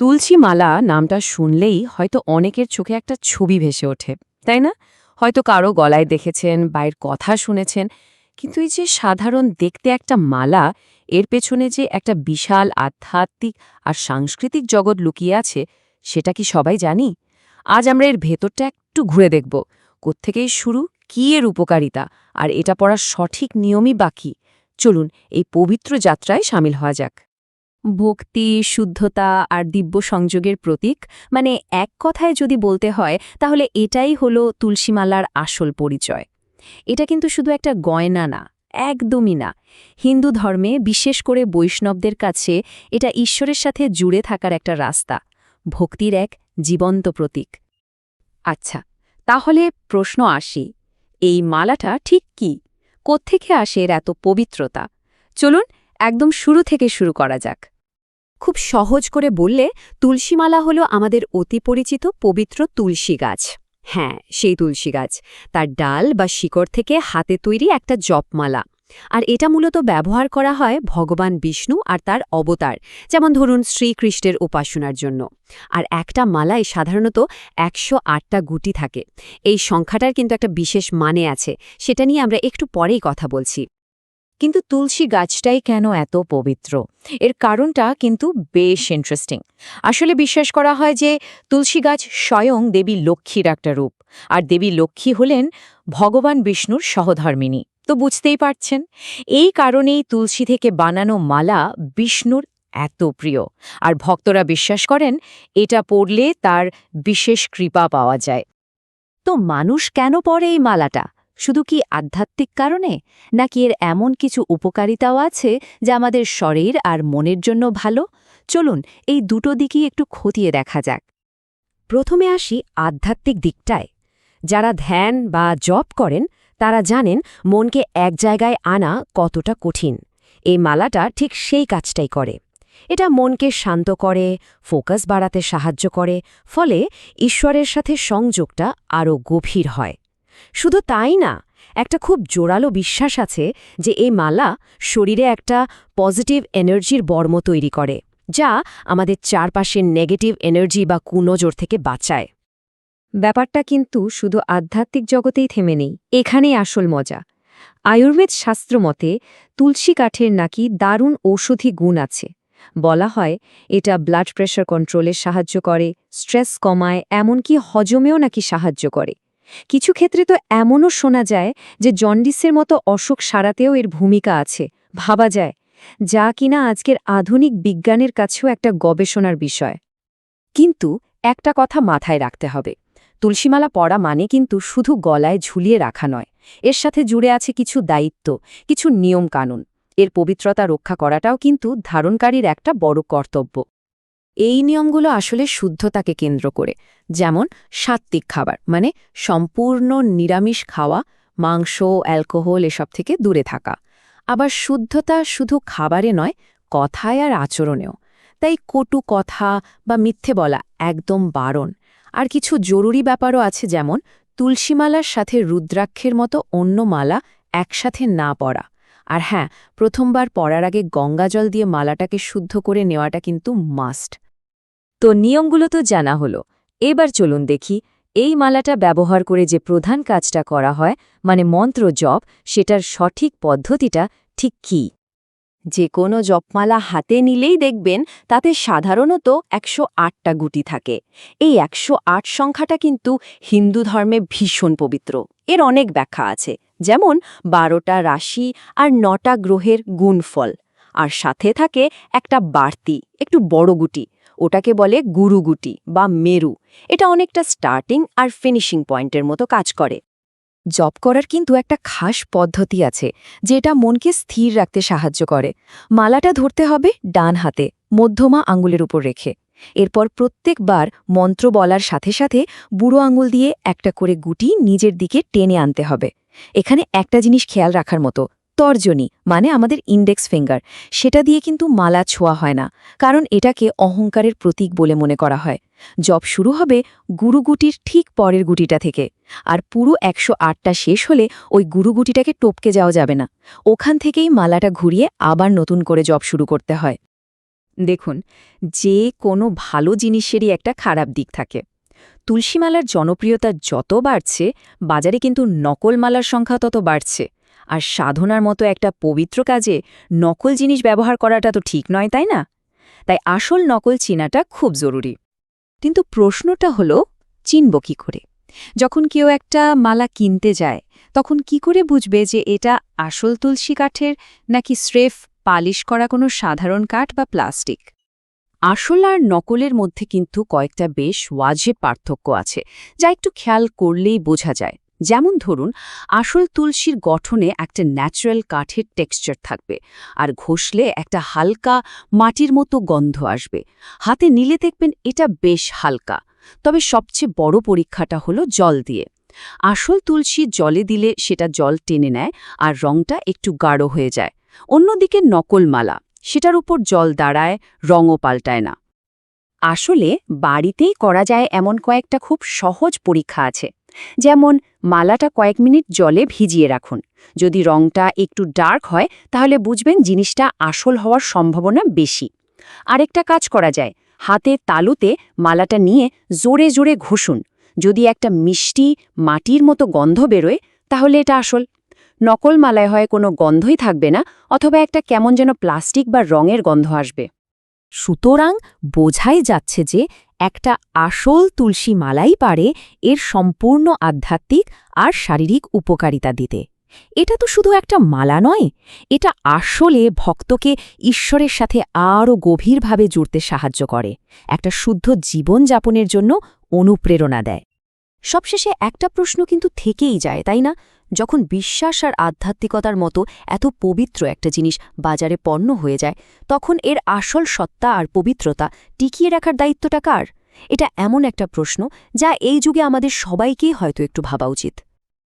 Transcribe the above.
তুলসী মালা নামটা শুনলেই হয়তো অনেকের চোখে একটা ছবি ভেসে ওঠে, তাই না? হয়তো কারও গলায় দেখেছেন বাইরের কথা শুনেছেন, কিন্তু এই যে সাধারণ দেখতে একটা মালা, এর পেছনে যে একটা বিশাল আধ্যাত্মিক আর সাংস্কৃতিক জগৎ লুকিয়ে আছে, সেটা কি সবাই জানি? আজ আমরা এর ভেতরটা একটু ঘুরে দেখব, কোত্থেকেই শুরু, কি এর উপকারিতা, আর এটা পড়ার সঠিক নিয়মই বাকি চলুন এই পবিত্র যাত্রায় সামিল হওয়া যাক। ভক্তি, শুদ্ধতা আর দিব্য সংযোগের প্রতীক। মানে এক কথায় যদি বলতে হয়, তাহলে এটাই হলো তুলসীমালার আসল পরিচয়। এটা কিন্তু শুধু একটা গয়না না, একদমই না। হিন্দু ধর্মে, বিশেষ করে বৈষ্ণবদের কাছে, এটা ঈশ্বরের সাথে জুড়ে থাকার একটা রাস্তা। ভক্তির এক জীবন্ত প্রতীক। আচ্ছা তাহলে প্রশ্ন আসি, এই মালাটা ঠিক কি? কোত্থেকে আসে এর এত পবিত্রতা? চলুন একদম শুরু থেকে শুরু করা যাক। খুব সহজ করে বললে, তুলসীমালা হল আমাদের অতি পরিচিত পবিত্র তুলসী গাছ। হ্যাঁ সেই তুলসী গাছ। তার ডাল বা শিকড় থেকে হাতে তৈরি একটা জপমালা। আর এটা মূলত ব্যবহার করা হয় ভগবান বিষ্ণু আর তার অবতার, যেমন ধরুন শ্রীকৃষ্ণের উপাসনার জন্য। আর একটা মালায় সাধারণত একশো আটটা গুটি থাকে। এই সংখ্যাটার কিন্তু একটা বিশেষ মানে আছে, সেটা নিয়ে আমরা একটু পরেই কথা বলছি। কিন্তু তুলসী গাছটাই কেন এত পবিত্র? এর কারণটা কিন্তু বেশ ইন্টারেস্টিং আসলে বিশ্বাস করা হয় যে তুলসী গাছ স্বয়ং দেবী লক্ষ্মীর একটা রূপ, আর দেবী লক্ষ্মী হলেন ভগবান বিষ্ণুর সহধর্মিনী। তো বুঝতেই পারছেন? এই কারণেই তুলসী থেকে বানানো মালা বিষ্ণুর এত প্রিয়, আর ভক্তরা বিশ্বাস করেন এটা পড়লে তার বিশেষ কৃপা পাওয়া যায়। তো মানুষ কেন পরে এই মালাটা? শুধু কি আধ্যাত্মিক কারণে? নাকি এর এমন কিছু উপকারিতাও আছে যা আমাদের শরীর আর মনের জন্য ভালো? চলুন, এই দুটো দিকই একটু খতিয়ে দেখা যাক। প্রথমে আসি আধ্যাত্মিক দিকটায়। যারা ধ্যান বা জপ করেন, তারা জানেন মনকে এক জায়গায় আনা কতটা কঠিন। এই মালাটা ঠিক সেই কাজটাই করে। এটা মনকে শান্ত করে, ফোকাস বাড়াতে সাহায্য করে, ফলে ঈশ্বরের সাথে সংযোগটা আরও গভীর হয়। শুধু তাই না, একটা খুব জোরালো বিশ্বাস আছে যে এই মালা শরীরে একটা পজিটিভ এনার্জির বর্ম তৈরি করে, যা আমাদের চারপাশের নেগেটিভ এনার্জি বা কুনজোর থেকে বাঁচায়। ব্যাপারটা কিন্তু শুধু আধ্যাত্মিক জগতেই থেমে নেই, এখানেই আসল মজা। আয়ুর্বেদ শাস্ত্র মতে, তুলসী কাঠের নাকি দারুণ ঔষধি গুণ আছে। বলা হয়, এটা ব্লাড প্রেশার কন্ট্রোলে সাহায্য করে, স্ট্রেস কমায়, এমনকি হজমেও নাকি সাহায্য করে। কিছু ক্ষেত্রে তো এমনও শোনা যায় যে জন্ডিসের মতো অসুখ সারাতেও এর ভূমিকা আছে। ভাবা যায়, যা কিনা আজকের আধুনিক বিজ্ঞানের কাছেও একটা গবেষণার বিষয়। কিন্তু একটা কথা মাথায় রাখতে হবে, তুলসীমালা পড়া মানে কিন্তু শুধু গলায় ঝুলিয়ে রাখা নয়, এর সাথে জুড়ে আছে কিছু দায়িত্ব, কিছু নিয়ম কানুন এর পবিত্রতা রক্ষা করাটাও কিন্তু ধারণকারীর একটা বড় কর্তব্য। এই নিয়মগুলো আসলে শুদ্ধতাকে কেন্দ্র করে। যেমন, সাত্ত্বিক খাবার মানে সম্পূর্ণ নিরামিষ খাওয়া, মাংস, অ্যালকোহল এসব থেকে দূরে থাকা। আবার শুদ্ধতা শুধু খাবারে নয়, কথায় আর আচরণেও। তাই কটু কথা বা মিথ্যে বলা একদম বারণ। আর কিছু জরুরি ব্যাপারও আছে যেমন, তুলসীমালার সাথে রুদ্রাক্ষের মতো অন্য মালা একসাথে না পড়া আর হ্যাঁ প্রথমবার পড়ার আগে গঙ্গাজল দিয়ে মালাটাকে শুদ্ধ করে নেওয়াটা কিন্তু মাস্ট। তো নিয়মগুলো তো জানা হলো। এবার চলুন দেখি, এই মালাটা ব্যবহার করে যে প্রধান কাজটা করা হয় মানে মন্ত্র জপ, সেটার সঠিক পদ্ধতিটা ঠিক কী? যে কোনো জপমালা হাতে নিলেই দেখবেন, তাতে সাধারণত একশো আটটা গুটি থাকে। এই একশো আট সংখ্যাটা কিন্তু হিন্দু ধর্মে ভীষণ পবিত্র। এর অনেক ব্যাখ্যা আছে, যেমন বারোটা রাশি আর নটা গ্রহের গুণফল। আর সাথে থাকে একটা বাড়তি, একটু বড় গুটি। ওটাকে বলে গুরুগুটি বা মেরু। এটা অনেকটা স্টার্টিং আর ফিনিশিং পয়েন্টের মতো কাজ করে। জপ করার কিন্তু একটা খাস পদ্ধতি আছে, যেটা মনকে স্থির রাখতে সাহায্য করে। মালাটা ধরতে হবে ডান হাতে, মধ্যমা আঙ্গুলের উপর রেখে। এরপর প্রত্যেকবার মন্ত্র বলার সাথে সাথে বুড়ো আঙুল দিয়ে একটা করে গুটি নিজের দিকে টেনে আনতে হবে। এখানে একটা জিনিস খেয়াল রাখার মতো তর্জনী মানে আমাদের ইন্ডেক্স ফিঙ্গার সেটা দিয়ে কিন্তু মালা ছোঁয়া হয় না, কারণ এটাকে অহংকারের প্রতীক বলে মনে করা হয়। জব শুরু হবে গুরুগুটির ঠিক পরের গুটিটা থেকে, আর পুরো একশো আটটা শেষ হলে ওই গুরুগুটিটাকে টপকে যাওয়া যাবে না। ওখান থেকেই মালাটা ঘুরিয়ে আবার নতুন করে জব শুরু করতে হয়। দেখুন, যে কোনো ভালো জিনিসেরই একটা খারাপ দিক থাকে। তুলসীমালার জনপ্রিয়তা যত বাড়ছে, বাজারে কিন্তু নকল মালার সংখ্যা তত বাড়ছে। আর সাধনার মতো একটা পবিত্র কাজে নকল জিনিস ব্যবহার করাটা তো ঠিক নয়, তাই না? তাই আসল নকল চিনাটা খুব জরুরি। কিন্তু প্রশ্নটা হলো, চিনব কী করে? যখন কেউ একটা মালা কিনতে যায়, তখন কি করে বুঝবে যে এটা আসল তুলসী কাঠের নাকি স্রেফ পালিশ করা কোনো সাধারণ কাঠ বা প্লাস্টিক? আসল আর নকলের মধ্যে কিন্তু কয়েকটা বেশ ওয়াজে পার্থক্য আছে, যা একটু খেয়াল করলেই বোঝা যায়। যেমন ধরুন, আসল তুলসীর গঠনে একটা ন্যাচারাল কাঠের টেক্সচার থাকবে আর ঘষলে একটা হালকা মাটির মতো গন্ধ আসবে। হাতে নিলে দেখবেন এটা বেশ হালকা। তবে সবচেয়ে বড় পরীক্ষাটা হলো জল দিয়ে। আসল তুলসী জলে দিলে সেটা জল টেনে নেয় আর রংটা একটু গাঢ় হয়ে যায়। অন্যদিকে নকল মালা সেটার উপর জল দাঁড়ায়, রঙও পাল্টায় না। আসলে বাড়িতেই করা যায় এমন কয়েকটা খুব সহজ পরীক্ষা আছে। যেমন, মালাটা কয়েক মিনিট জলে ভিজিয়ে রাখুন। যদি রংটা একটু ডার্ক হয়, তাহলে বুঝবেন জিনিসটা আসল হওয়ার সম্ভাবনা বেশি। আরেকটা কাজ করা যায়। হাতের তালুতে মালাটা নিয়ে জোরে জোরে ঘষুন। যদি একটা মিষ্টি, মাটির মতো গন্ধ বেরোয়, তাহলে এটা আসল। নকল মালায় হয় কোনো গন্ধই থাকবে না, অথবা একটা কেমন যেন প্লাস্টিক বা রঙের গন্ধ আসবে। সুতরাং বোঝাই যাচ্ছে যে একটা আসল তুলসী মালাই পারে এর সম্পূর্ণ আধ্যাত্মিক আর শারীরিক উপকারিতা দিতে। এটা তো শুধু একটা মালা নয়, এটা আসলে ভক্তকে ঈশ্বরের সাথে আরও গভীরভাবে জুড়তে সাহায্য করে, একটা শুদ্ধ জীবন যাপনের জন্য অনুপ্রেরণা দেয়। সবশেষে একটা প্রশ্ন কিন্তু থেকেই যায়, তাই না? যখন বিশ্বাস আর আধ্যাত্মিকতার মতো এত পবিত্র একটা জিনিস বাজারে পণ্য হয়ে যায়, তখন এর আসল সত্তা আর পবিত্রতা টিকিয়ে রাখার দায়িত্বটা কার? এটা এমন একটা প্রশ্ন যা এই যুগে আমাদের সবাইকেই হয়তো একটু ভাবা উচিত।